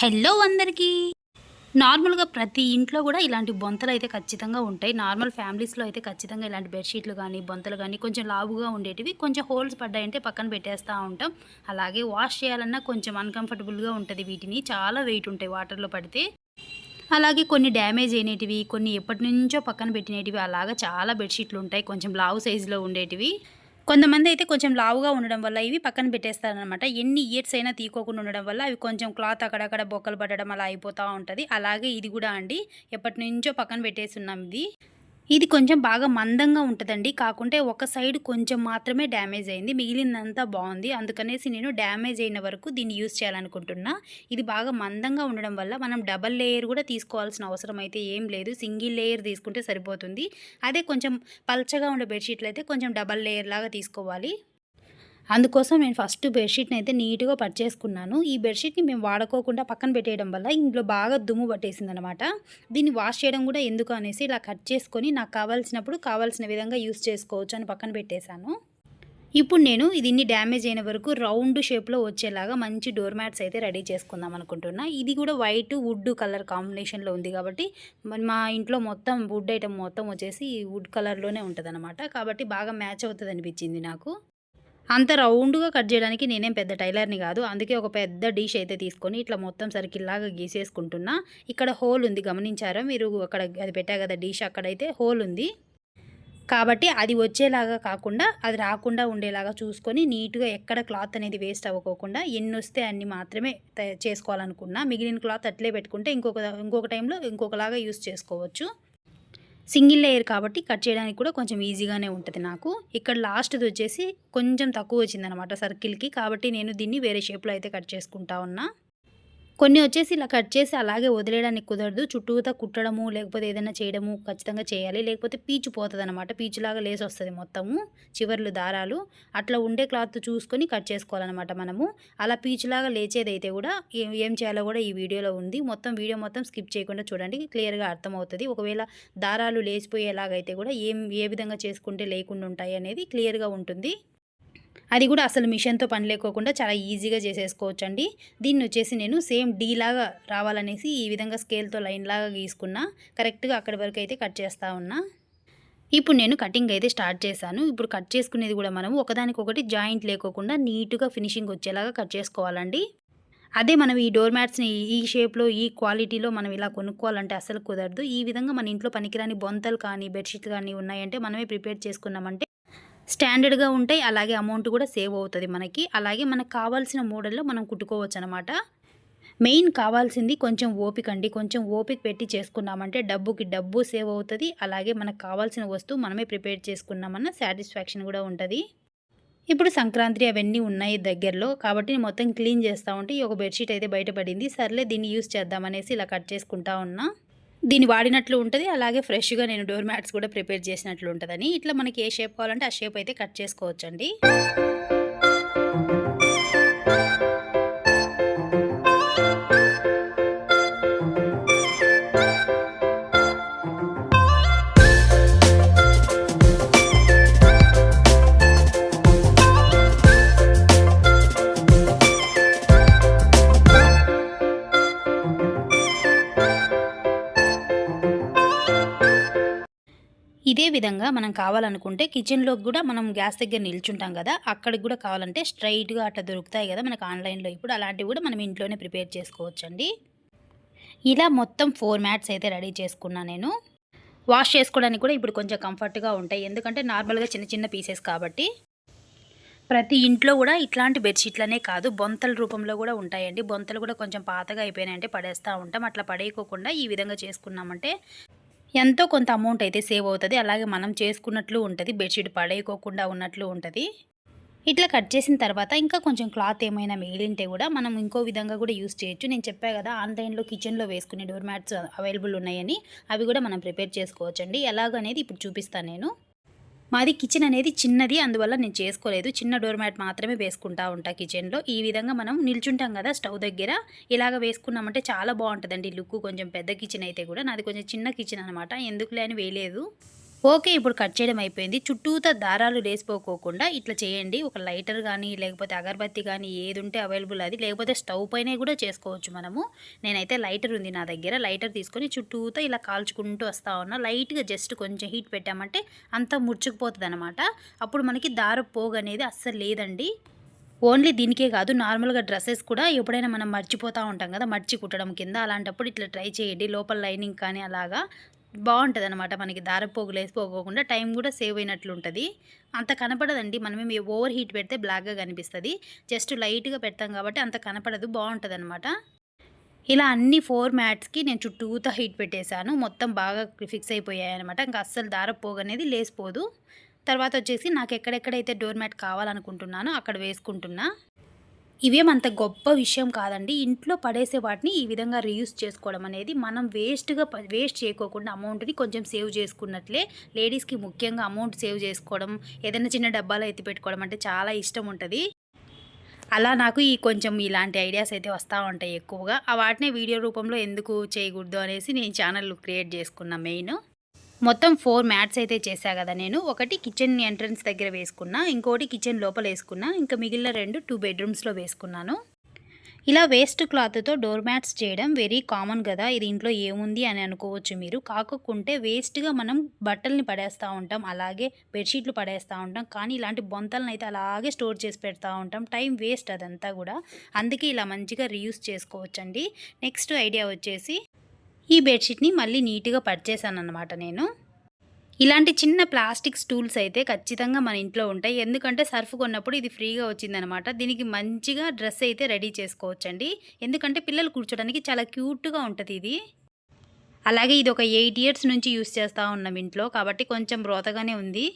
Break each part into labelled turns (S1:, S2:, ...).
S1: Hello అందరికీ. నార్మల్గా ప్రతి ఇంట్లో కూడా ఇలాంటి బొంతలు అయితే ఖచ్చితంగా ఉంటాయి. నార్మల్ ఫ్యామిలీస్లో అయితే ఖచ్చితంగా ఇలాంటి బెడ్షీట్లు కానీ బొంతలు కానీ కొంచెం లావుగా ఉండేటివి. కొంచెం హోల్స్ పడ్డాయంటే పక్కన పెట్టేస్తూ ఉంటాం. అలాగే వాష్ చేయాలన్నా కొంచెం అన్కంఫర్టబుల్గా ఉంటుంది వీటిని. చాలా వెయిట్ ఉంటాయి వాటర్లో పడితే. అలాగే కొన్ని డ్యామేజ్ అయినటివి కొన్ని ఎప్పటి నుంచో పక్కన పెట్టినటివి అలాగా చాలా బెడ్షీట్లు ఉంటాయి. కొంచెం లావు సైజులో ఉండేటివి. కొంతమంది అయితే కొంచెం లావుగా ఉండడం వల్ల ఇవి పక్కన పెట్టేస్తారనమాట ఎన్ని ఇయర్స్ అయినా తీకోకుండా ఉండడం వల్ల అవి కొంచెం క్లాత్ అక్కడక్కడ బొక్కలు పడడం అలా అయిపోతూ ఉంటుంది. అలాగే ఇది కూడా అండి. ఎప్పటి నుంచో పక్కన పెట్టేస్తున్నాం ఇది. ఇది కొంచెం బాగా మందంగా ఉంటుందండి. కాకుంటే ఒక సైడ్ కొంచెం మాత్రమే డ్యామేజ్ అయింది. మిగిలిందంతా బాగుంది. అందుకనేసి నేను డ్యామేజ్ అయిన వరకు దీన్ని యూస్ చేయాలనుకుంటున్నా. ఇది బాగా మందంగా ఉండడం వల్ల మనం డబల్ లేయర్ కూడా తీసుకోవాల్సిన అవసరం అయితే ఏం లేదు. సింగిల్ లేయర్ తీసుకుంటే సరిపోతుంది. అదే కొంచెం పల్చగా ఉండే బెడ్షీట్లు అయితే కొంచెం డబల్ లేయర్ లాగా తీసుకోవాలి. అందుకోసం నేను ఫస్ట్ బెడ్షీట్ని అయితే నీట్గా పర్చేసుకున్నాను ఈ బెడ్షీట్ని మేము వాడుకోకుండా పక్కన పెట్టేయడం వల్ల ఇంట్లో బాగా దుమ్ము పట్టేసింది అనమాట దీన్ని వాష్ చేయడం కూడా ఎందుకు అనేసి ఇలా కట్ చేసుకొని నాకు కావాల్సినప్పుడు కావాల్సిన విధంగా యూస్ చేసుకోవచ్చు అని పక్కన పెట్టేశాను. ఇప్పుడు నేను దీన్ని డ్యామేజ్ అయిన వరకు రౌండ్ షేప్లో వచ్చేలాగా మంచి డోర్ మ్యాట్స్ అయితే రెడీ చేసుకుందాం అనుకుంటున్నా. ఇది కూడా వైట్ వుడ్ కలర్ కాంబినేషన్లో ఉంది కాబట్టి మా ఇంట్లో మొత్తం వుడ్ ఐటమ్ మొత్తం వచ్చేసి వుడ్ కలర్లోనే ఉంటుంది కాబట్టి బాగా మ్యాచ్ అవుతుంది అనిపించింది నాకు. అంత రౌండ్గా కట్ చేయడానికి నేనేం పెద్ద టైలర్ని కాదు. అందుకే ఒక పెద్ద డిష్ అయితే తీసుకొని ఇట్లా మొత్తం సరికిల్లాగా గీసేసుకుంటున్నా. ఇక్కడ హోల్ ఉంది గమనించారా మీరు? అక్కడ అది పెట్టా కదా డిష్ అక్కడైతే హోల్ ఉంది. కాబట్టి అది వచ్చేలాగా కాకుండా అది రాకుండా ఉండేలాగా చూసుకొని నీట్గా ఎక్కడ క్లాత్ అనేది వేస్ట్ అవ్వకోకుండా ఎన్ని వస్తే అన్ని మాత్రమే తయ- చేసుకోవాలనుకున్నా. మిగిలిన క్లాత్ అట్లే పెట్టుకుంటే ఇంకొక ఇంకొక టైంలో ఇంకొకలాగా యూస్ చేసుకోవచ్చు. సింగిల్ లేయర్ కాబట్టి కట్ చేయడానికి కూడా కొంచెం ఈజీగానే ఉంటుంది నాకు. ఇక్కడ లాస్ట్ది వచ్చేసి కొంచెం తక్కువ వచ్చిందనమాట సర్కిల్కి కాబట్టి నేను దీన్ని వేరే షేప్లో అయితే కట్ చేసుకుంటా ఉన్నా. కొన్ని వచ్చేసి ఇలా కట్ చేసి అలాగే వదిలేయడానికి కుదరదు. చుట్టూతా కుట్టడము లేకపోతే ఏదైనా చేయడము ఖచ్చితంగా చేయాలి. లేకపోతే పీచు పోతుంది అనమాట పీచులాగా లేసి వస్తుంది మొత్తము చివర్లు దారాలు. అట్లా ఉండే క్లాత్ చూసుకొని కట్ చేసుకోవాలన్నమాట మనము. అలా పీచులాగా లేచేదైతే కూడా ఏం ఏం చేయాలో కూడా ఈ వీడియోలో ఉంది. మొత్తం వీడియో మొత్తం స్కిప్ చేయకుండా చూడండి. క్లియర్గా అర్థమవుతుంది. ఒకవేళ దారాలు లేచిపోయేలాగైతే కూడా ఏం ఏ విధంగా చేసుకుంటే లేకుండా ఉంటాయి అనేది క్లియర్గా ఉంటుంది. అది కూడా అసలు మిషన్తో పని లేకోకుండా చాలా ఈజీగా చేసేసుకోవచ్చు అండి దీన్ని వచ్చేసి నేను సేమ్ డీ లాగా రావాలనేసి ఈ విధంగా స్కేల్తో లైన్ లాగా గీసుకున్నా కరెక్ట్గా అక్కడి వరకు అయితే కట్ చేస్తూ ఉన్నా. ఇప్పుడు నేను కటింగ్ అయితే స్టార్ట్ చేశాను. ఇప్పుడు కట్ చేసుకునేది కూడా మనం ఒకదానికొకటి జాయింట్ లేకోకుండా నీట్గా ఫినిషింగ్ వచ్చేలాగా కట్ చేసుకోవాలండి. అదే మనం ఈ డోర్ మ్యాట్స్ని ఈ షేప్లో ఈ క్వాలిటీలో మనం ఇలా కొనుక్కోవాలంటే అసలు కుదరదు. ఈ విధంగా మన ఇంట్లో పనికిరాని బొంతలు కానీ బెడ్షీట్లు కానీ ఉన్నాయంటే మనమే ప్రిపేర్ చేసుకున్నామంటే స్టాండర్డ్గా ఉంటాయి. అలాగే అమౌంట్ కూడా సేవ్ అవుతుంది మనకి. అలాగే మనకు కావాల్సిన మోడల్లో మనం కుట్టుకోవచ్చు అనమాట మెయిన్ కావాల్సింది కొంచెం ఓపిక అండి. కొంచెం ఓపిక పెట్టి చేసుకున్నామంటే డబ్బుకి డబ్బు సేవ్ అవుతుంది. అలాగే మనకు కావాల్సిన వస్తువు మనమే ప్రిపేర్ చేసుకున్నామన్న సాటిస్ఫాక్షన్ కూడా ఉంటుంది. ఇప్పుడు సంక్రాంతి అవన్నీ ఉన్నాయి దగ్గరలో. కాబట్టి నేను మొత్తం క్లీన్ చేస్తూ ఉంటే ఈ ఒక బెడ్షీట్ అయితే బయటపడింది సర్లే దీన్ని యూస్ చేద్దామనేసి ఇలా కట్ చేసుకుంటా ఉన్నా. దీన్ని వాడినట్లు ఉంటుంది అలాగే ఫ్రెష్గా నేను డోర్ మ్యాట్స్ కూడా ప్రిపేర్ చేసినట్లు ఉంటుందని. ఇట్లా మనకి ఏ షేప్ కావాలంటే ఆ షేప్ అయితే కట్ చేసుకోవచ్చండి. ఇదే విధంగా మనం కావాలనుకుంటే కిచెన్లోకి కూడా మనం గ్యాస్ దగ్గర నిల్చుంటాం కదా అక్కడికి కూడా కావాలంటే స్ట్రైట్గా అట్లా దొరుకుతాయి కదా మనకు ఆన్లైన్లో ఇప్పుడు. అలాంటివి కూడా మనం ఇంట్లోనే ప్రిపేర్ చేసుకోవచ్చండి. ఇలా మొత్తం ఫోర్ మ్యాట్స్ అయితే రెడీ చేసుకున్నా నేను. వాష్ చేసుకోవడానికి కూడా ఇప్పుడు కొంచెం కంఫర్ట్గా ఉంటాయి. ఎందుకంటే నార్మల్గా చిన్న చిన్న పీసెస్ కాబట్టి. ప్రతి ఇంట్లో కూడా ఇట్లాంటి బెడ్షీట్లనే కాదు బొంతల రూపంలో కూడా ఉంటాయండి. బొంతలు కూడా కొంచెం పాతగా అయిపోయినాయంటే పడేస్తూ ఉంటాం. అట్లా పడేయకోకుండా ఈ విధంగా చేసుకున్నామంటే ఎంతో కొంత అమౌంట్ అయితే సేవ్ అవుతుంది. అలాగే మనం చేసుకున్నట్లు ఉంటుంది. బెడ్షీట్ పడేయకోకుండా ఉన్నట్లు ఉంటుంది. ఇట్లా కట్ చేసిన తర్వాత ఇంకా కొంచెం క్లాత్ ఏమైనా మిగిలింటే కూడా మనం ఇంకో విధంగా కూడా యూస్ చేయొచ్చు. నేను చెప్పా కదా ఆన్లైన్లో కిచెన్లో వేసుకునే డోర్ మ్యాట్స్ అవైలబుల్ ఉన్నాయని అవి కూడా మనం ప్రిపేర్ చేసుకోవచ్చండి. ఎలాగనేది ఇప్పుడు చూపిస్తాను నేను. మాది కిచెన్ అనేది చిన్నది అందువల్ల నేను చేసుకోలేదు. చిన్న డోర్ మ్యాట్ మాత్రమే వేసుకుంటా ఉంటా కిచెన్లో ఈ విధంగా మనం నిల్చుంటాం కదా స్టవ్ దగ్గర. ఇలాగ వేసుకున్నామంటే చాలా బాగుంటుందండి లుక్. కొంచెం పెద్ద కిచెన్ అయితే కూడా. నాది కొంచెం చిన్న కిచెన్ అనమాట ఎందుకులే అని వేయలేదు. ఓకే ఇప్పుడు కట్ చేయడం అయిపోయింది. చుట్టూతో దారాలు లేసిపోకోకుండా ఇట్లా చేయండి. ఒక లైటర్ కానీ లేకపోతే అగరబత్తి కానీ ఏది ఉంటే అవైలబుల్ అది. లేకపోతే స్టవ్ పైన కూడా చేసుకోవచ్చు మనము. నేనైతే లైటర్ ఉంది నా దగ్గర. లైటర్ తీసుకొని చుట్టూతో ఇలా కాల్చుకుంటూ వస్తా ఉన్నా. లైట్గా జస్ట్ కొంచెం హీట్ పెట్టామంటే అంతా ముడుచుకుపోతుంది అనమాట అప్పుడు మనకి దార పోగు అనేది అస్సలు లేదండి. ఓన్లీ దీనికే కాదు నార్మల్గా డ్రెస్సెస్ కూడా ఎప్పుడైనా మనం మర్చిపోతూ ఉంటాం కదా మర్చి కుట్టడం కింద. అలాంటప్పుడు ఇట్లా ట్రై చేయండి. లోపల లైనింగ్ కానీ అలాగా బాగుంటుంది అనమాట మనకి దారపోగులు వేసిపోకోకుండా టైం కూడా సేవ్ అయినట్లు ఉంటుంది అంత కనపడదండి. మనం ఓవర్ హీట్ పెడితే బ్లాక్గా కనిపిస్తుంది. జస్ట్ లైట్గా పెడతాం కాబట్టి అంత కనపడదు. బాగుంటుంది అనమాట ఇలా అన్ని ఫోర్ మ్యాట్స్కి నేను చుట్టూతా హీట్ పెట్టేశాను. మొత్తం బాగా ఫిక్స్ అయిపోయాయి అనమాట ఇంకా అస్సలు దారపోగు అనేది లేసిపోదు. తర్వాత వచ్చేసి నాకు ఎక్కడెక్కడైతే డోర్ మ్యాట్ కావాలనుకుంటున్నానో అక్కడ వేసుకుంటున్నా. ఇవేమంత గొప్ప విషయం కాదండి. ఇంట్లో పడేసే వాటిని ఈ విధంగా రీయూస్ చేసుకోవడం అనేది మనం వేస్ట్గా వేస్ట్ చేయకోకుండా అమౌంట్ని కొంచెం సేవ్ చేసుకున్నట్లే లేడీస్కి ముఖ్యంగా అమౌంట్ సేవ్ చేసుకోవడం ఏదైనా చిన్న డబ్బాలో ఎత్తి పెట్టుకోవడం అంటే చాలా ఇష్టం ఉంటుంది. అలా నాకు ఈ కొంచెం ఇలాంటి ఐడియాస్ అయితే వస్తూ ఉంటాయి ఎక్కువగా. ఆ వాటిని వీడియో రూపంలో ఎందుకు చేయకూడదు అనేసి నేను ఛానల్ క్రియేట్ చేసుకున్నా మెయిన్ మొత్తం ఫోర్ మ్యాట్స్ అయితే చేశా కదా నేను. ఒకటి కిచెన్ ఎంట్రన్స్ దగ్గర వేసుకున్నా ఇంకోటి కిచెన్ లోపల వేసుకున్నా ఇంకా మిగిలిన రెండు టూ బెడ్రూమ్స్లో వేసుకున్నాను. ఇలా వేస్ట్ క్లాత్తో డోర్ మ్యాట్స్ చేయడం వెరీ కామన్ కదా ఇది ఇంట్లో ఏముంది అని అనుకోవచ్చు మీరు. కాకుంటే వేస్ట్గా మనం బట్టల్ని పడేస్తూ ఉంటాం అలాగే బెడ్షీట్లు పడేస్తూ ఉంటాం కానీ ఇలాంటి బొంతలను అయితే అలాగే స్టోర్ చేసి పెడతా ఉంటాం. టైం వేస్ట్ అదంతా కూడా. అందుకే ఇలా మంచిగా రీయూస్ చేసుకోవచ్చండి. నెక్స్ట్ ఐడియా వచ్చేసి ఈ బెడ్షీట్ని మళ్ళీ నీట్గా పర్చేసాను అనమాట నేను. ఇలాంటి చిన్న ప్లాస్టిక్ స్టూల్స్ అయితే ఖచ్చితంగా మన ఇంట్లో ఉంటాయి. ఎందుకంటే సర్ఫ్ కొన్నప్పుడు ఇది ఫ్రీగా వచ్చిందనమాట దీనికి మంచిగా డ్రెస్ అయితే రెడీ చేసుకోవచ్చండి. ఎందుకంటే పిల్లలు కూర్చోడానికి చాలా క్యూట్గా ఉంటుంది ఇది. అలాగే ఇది ఒక ఎయిట్ ఇయర్స్ నుంచి యూస్ చేస్తూ ఉన్నాం ఇంట్లో. కాబట్టి కొంచెం బ్రోతగానే ఉంది.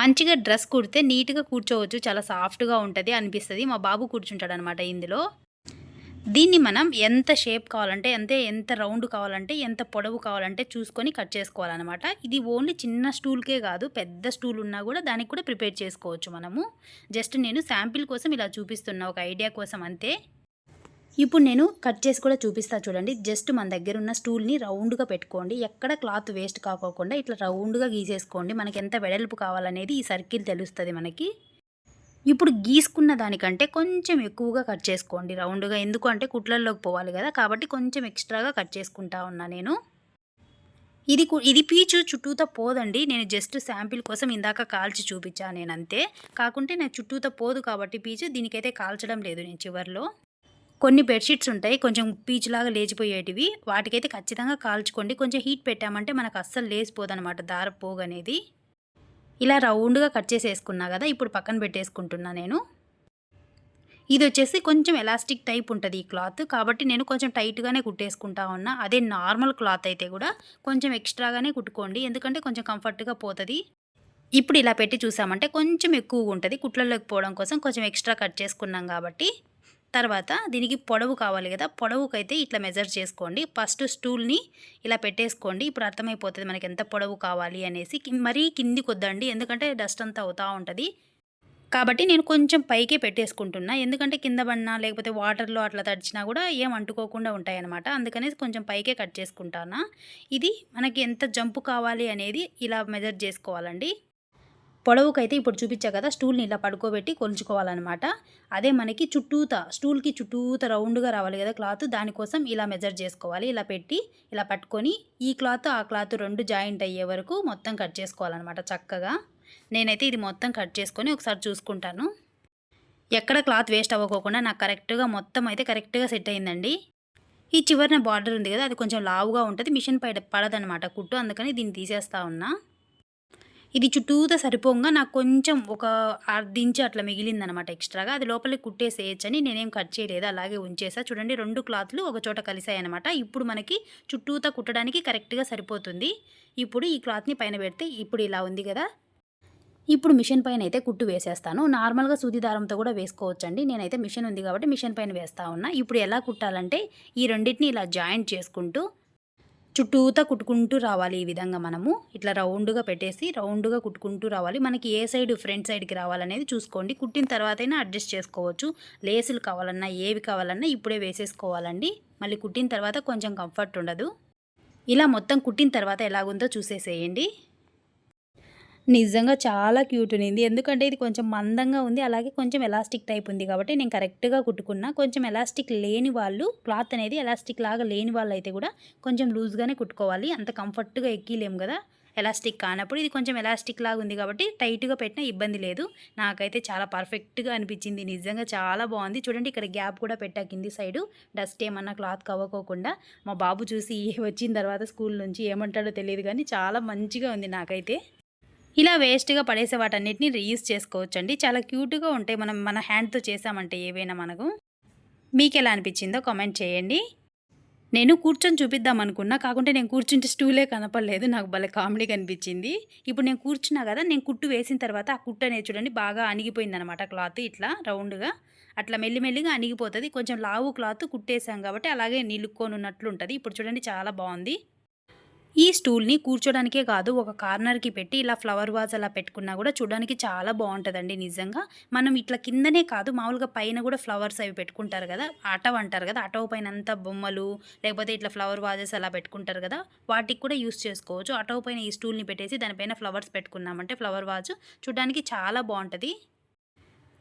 S1: మంచిగా డ్రెస్ కుడితే నీట్గా కూర్చోవచ్చు. చాలా సాఫ్ట్గా ఉంటుంది అనిపిస్తుంది. మా బాబు కూర్చుంటాడు అనమాట ఇందులో. దీన్ని మనం ఎంత షేప్ కావాలంటే అంతే ఎంత రౌండ్ కావాలంటే ఎంత పొడవు కావాలంటే చూసుకొని కట్ చేసుకోవాలన్నమాట. ఇది ఓన్లీ చిన్న స్టూల్కే కాదు పెద్ద స్టూల్ ఉన్నా కూడా దానికి కూడా ప్రిపేర్ చేసుకోవచ్చు మనము. జస్ట్ నేను శాంపిల్ కోసం ఇలా చూపిస్తున్నా ఒక ఐడియా కోసం అంతే. ఇప్పుడు నేను కట్ చేసి కూడా చూపిస్తా చూడండి. జస్ట్ మన దగ్గర ఉన్న స్టూల్ని రౌండ్గా పెట్టుకోండి. ఎక్కడ క్లాత్ వేస్ట్ కాకోకుండా ఇట్లా రౌండ్గా గీసేసుకోండి. మనకి ఎంత వెడల్పు కావాలనేది ఈ సర్కిల్ తెలుస్తుంది మనకి. ఇప్పుడు గీసుకున్న దానికంటే కొంచెం ఎక్కువగా కట్ చేసుకోండి రౌండ్గా. ఎందుకు అంటే కుట్లల్లోకి పోవాలి కదా. కాబట్టి కొంచెం ఎక్స్ట్రాగా కట్ చేసుకుంటా ఉన్నా నేను. ఇది ఇది పీచు చుట్టూతో పోదండి. నేను జస్ట్ శాంపిల్ కోసం ఇందాక కాల్చి చూపించాను నేను అంతే కాకుంటే నేను చుట్టూతో పోదు కాబట్టి పీచు. దీనికైతే కాల్చడం లేదు నేను చివరిలో. కొన్ని బెడ్షీట్స్ ఉంటాయి. కొంచెం పీచులాగా లేచిపోయేటివి. వాటికైతే ఖచ్చితంగా కాల్చుకోండి. కొంచెం హీట్ పెట్టామంటే మనకు అస్సలు లేచిపోదనమాట. దార పోగనేది ఇలా రౌండ్గా కట్ చేసేసుకున్నా కదా ఇప్పుడు పక్కన పెట్టేసుకుంటున్నా నేను. ఇది వచ్చేసి కొంచెం ఎలాస్టిక్ టైప్ ఉంటుంది ఈ క్లాత్. కాబట్టి నేను కొంచెం టైట్గానే కుట్టేసుకుంటా ఉన్నా. అదే నార్మల్ క్లాత్ అయితే కూడా కొంచెం ఎక్స్ట్రాగానే కుట్టుకోండి. ఎందుకంటే కొంచెం కంఫర్ట్గా పోతుంది. ఇప్పుడు ఇలా పెట్టి చూసామంటే కొంచెం ఎక్కువగా ఉంటుంది. కుట్లలోకి పోవడం కోసం కొంచెం ఎక్స్ట్రా కట్ చేసుకున్నాం కాబట్టి. తర్వాత దీనికి పొడవు కావాలి కదా పొడవుకైతే ఇట్లా మెజర్ చేసుకోండి. ఫస్ట్ స్టూల్ని ఇలా పెట్టేసుకోండి. ఇప్పుడు అర్థమైపోతుంది మనకి ఎంత పొడవు కావాలి అనేసి. మరీ కిందికి వద్దండి ఎందుకంటే డస్ట్ అంతా అవుతూ ఉంటుంది. కాబట్టి నేను కొంచెం పైకే పెట్టేసుకుంటున్నా. ఎందుకంటే కింద పడినా లేకపోతే వాటర్లో అట్లా తడిచినా కూడా ఏం అంటుకోకుండా ఉంటాయన్నమాట. అందుకనేసి కొంచెం పైకే కట్ చేసుకుంటానా. ఇది మనకి ఎంత జంపు కావాలి అనేది ఇలా మెజర్ చేసుకోవాలండి. పొడవుకైతే ఇప్పుడు చూపించా కదా స్టూల్ని ఇలా పడుకోబెట్టి కొలుచుకోవాలన్నమాట. అదే మనకి చుట్టూత స్టూల్కి చుట్టూత రౌండ్గా రావాలి కదా క్లాత్ దానికోసం ఇలా మెజర్ చేసుకోవాలి. ఇలా పెట్టి ఇలా పట్టుకొని ఈ క్లాత్ ఆ క్లాత్ రెండు జాయింట్ అయ్యే వరకు మొత్తం కట్ చేసుకోవాలన్నమాట చక్కగా. నేనైతే ఇది మొత్తం కట్ చేసుకొని ఒకసారి చూసుకుంటాను. ఎక్కడ క్లాత్ వేస్ట్ అవ్వకోకుండా నాకు కరెక్ట్గా మొత్తం అయితే కరెక్ట్గా సెట్ అయిందండి. ఈ చివరిన బార్డర్ ఉంది కదా అది కొంచెం లావుగా ఉంటుంది మిషన్ పై పడదనమాట కుట్టు అందుకని దీన్ని తీసేస్తా ఉన్నా. ఇది చుట్టూతో సరిపోగా నాకు కొంచెం ఒక అర్ధించి అట్లా మిగిలిందనమాట ఎక్స్ట్రాగా. అది లోపలికి కుట్టేసేయచ్చని నేనేం కట్ చేయలేదు అలాగే ఉంచేసా. చూడండి రెండు క్లాత్లు ఒక చోట కలిసాయన్నమాట ఇప్పుడు మనకి చుట్టూతో కుట్టడానికి కరెక్ట్గా సరిపోతుంది. ఇప్పుడు ఈ క్లాత్ని పైన పెడితే ఇప్పుడు ఇలా ఉంది కదా. ఇప్పుడు మిషన్ పైన అయితే కుట్టు వేసేస్తాను. నార్మల్గా సూది దారంతో కూడా వేసుకోవచ్చండి. నేనైతే మిషన్ ఉంది కాబట్టి మిషన్ పైన వేస్తా ఉన్నా. ఇప్పుడు ఎలా కుట్టాలంటే ఈ రెండింటిని ఇలా జాయింట్ చేసుకుంటూ చుట్టూతా కుట్టుకుంటూ రావాలి ఈ విధంగా మనము. ఇట్లా రౌండ్గా పెట్టేసి రౌండ్గా కుట్టుకుంటూ రావాలి. మనకి ఏ సైడ్ ఫ్రంట్ సైడ్కి రావాలనేది చూసుకోండి. కుట్టిన తర్వాతైనా అడ్జస్ట్ చేసుకోవచ్చు. లేసులు కావాలన్నా ఏవి కావాలన్నా ఇప్పుడే వేసేసుకోవాలండి. మళ్ళీ కుట్టిన తర్వాత కొంచెం కంఫర్ట్ ఉండదు. ఇలా మొత్తం కుట్టిన తర్వాత ఎలాగుందో చూసేసేయండి. నిజంగా చాలా క్యూట్ ఉంది ఎందుకంటే ఇది కొంచెం మందంగా ఉంది. అలాగే కొంచెం ఎలాస్టిక్ టైప్ ఉంది కాబట్టి నేను కరెక్ట్‌గా కుట్టుకున్నా. కొంచెం ఎలాస్టిక్ లేని వాళ్ళు క్లాత్ అనేది ఎలాస్టిక్ లాగా లేని వాళ్ళు అయితే కూడా కొంచెం లూజ్‌గానే కుట్టుకోవాలి. అంత కంఫర్ట్‌గా ఎక్కిలేము కదా ఎలాస్టిక్ కానప్పుడు. ఇది కొంచెం ఎలాస్టిక్ లాగా ఉంది కాబట్టి టైట్‌గా పెట్టినా ఇబ్బంది లేదు. నాకైతే చాలా పర్ఫెక్ట్‌గా అనిపించింది. నిజంగా చాలా బాగుంది చూడండి ఇక్కడ గ్యాప్ కూడా పెట్టా కింది సైడు. డస్ట్ ఏమన్నా క్లాత్ అవ్వకోకుండా. మా బాబు చూసి వచ్చిన తర్వాత స్కూల్ నుంచి ఏమంటాడో తెలియదు కానీ చాలా మంచిగా ఉంది నాకైతే. ఇలా వేస్ట్‌గా పడేసే వాటన్నిటిని రీయూజ్ చేసుకోవచ్చండి. చాలా క్యూట్‌గా ఉంటాయి. మనం మన హ్యాండ్‌తో చేసామంటే ఏవైనా మనకు. మీకు ఎలా అనిపించిందో కామెంట్ చేయండి. నేను కూర్చొని చూపిద్దాం అనుకున్నా. కాకుంటే నేను కూర్చుంటే స్టూలే కనపడలేదు. నాకు భలే కామెడీ కనిపించింది ఇప్పుడు నేను కూర్చున్నా కదా నేను కుట్టు వేసిన తర్వాత ఆ కుట్టు అనేది చూడండి బాగా అణిగిపోయిందనమాట క్లాత్ ఇట్లా రౌండ్‌గా. అట్లా మెల్లి మెల్లిగా కొంచెం లావు క్లాత్ కుట్టేసాం కాబట్టి అలాగే నిలుక్కొనున్నట్లు ఉంటుంది ఇప్పుడు చూడండి చాలా బాగుంది ఈ స్టూల్‌ని కూర్చోడానికే కాదు ఒక కార్నర్‌కి పెట్టి ఇలా ఫ్లవర్ వాజ్ అలా పెట్టుకున్నా కూడా చూడడానికి చాలా బాగుంటుందండి నిజంగా. మనం ఇట్లా కిందనే కాదు మామూలుగా పైన కూడా ఫ్లవర్స్ అవి పెట్టుకుంటారు కదా అటవ అంటారు గదా! పైన అంతా బొమ్మలు లేకపోతే ఇట్లా ఫ్లవర్ వాజెస్ అలా పెట్టుకుంటారు కదా వాటికి కూడా యూజ్ చేసుకోవచ్చు. అటవ పైన ఈ స్టూల్‌ని పెట్టేసి దానిపైన ఫ్లవర్స్ పెట్టుకున్నామంటే ఫ్లవర్ వాజ్ చూడ్డానికి చాలా బాగుంటుంది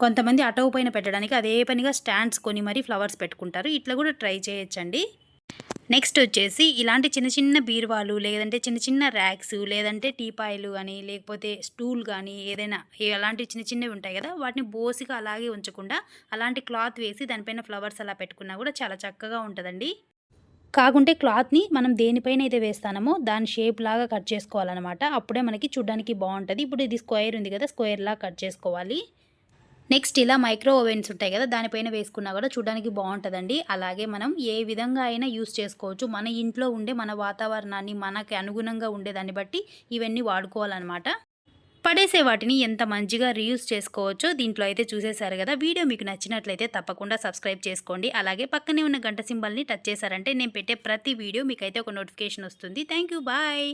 S1: కొంతమంది అటవ పైన పెట్టడానికి అదే పనిగా స్టాండ్స్ కొని మరీ ఫ్లవర్స్ పెట్టుకుంటారు. ఇట్లా కూడా ట్రై చేయొచ్చండి. నెక్స్ట్ వచ్చేసి ఇలాంటి చిన్న చిన్న బీరువాలు లేదంటే చిన్న చిన్న ర్యాక్స్ లేదంటే టీపాయిలు కానీ లేకపోతే స్టూల్ కానీ ఏదైనా అలాంటి చిన్న చిన్నవి ఉంటాయి కదా వాటిని బోసిగా అలాగే ఉంచకుండా అలాంటి క్లాత్ వేసి దానిపైన ఫ్లవర్స్ అలా పెట్టుకున్నా కూడా చాలా చక్కగా ఉంటుందండి కాకుంటే క్లాత్‌ని మనం దేనిపైన అయితే వేస్తానమో దాని షేప్ లాగా కట్ చేసుకోవాలనమాట. అప్పుడే మనకి చూడడానికి బాగుంటుంది ఇప్పుడు ఇది స్క్వేర్ ఉంది గదా! స్క్వేర్‌లా కట్ చేసుకోవాలి. నెక్స్ట్ ఇలా మైక్రో ఓవెన్స్ ఉంటాయి కదా దానిపైన వేసుకున్నా కూడా చూడడానికి బాగుంటుందండి అలాగే మనం ఏ విధంగా అయినా యూస్ చేసుకోవచ్చు. మన ఇంట్లో ఉండే మన వాతావరణాన్ని మనకి అనుగుణంగా ఉండేదాన్ని బట్టి ఇవన్నీ వాడుకోవాలన్నమాట పడేసే వాటిని ఎంత మంచిగా రీయూస్ చేసుకోవచ్చో దీంట్లో అయితే చూసేశారు కదా వీడియో మీకు నచ్చినట్లయితే తప్పకుండా సబ్స్క్రైబ్ చేసుకోండి. అలాగే పక్కనే ఉన్న గంట సింబల్‌ని టచ్ చేశారంటే నేను పెట్టే ప్రతి వీడియో మీకైతే ఒక నోటిఫికేషన్ వస్తుంది. Thank you. బాయ్.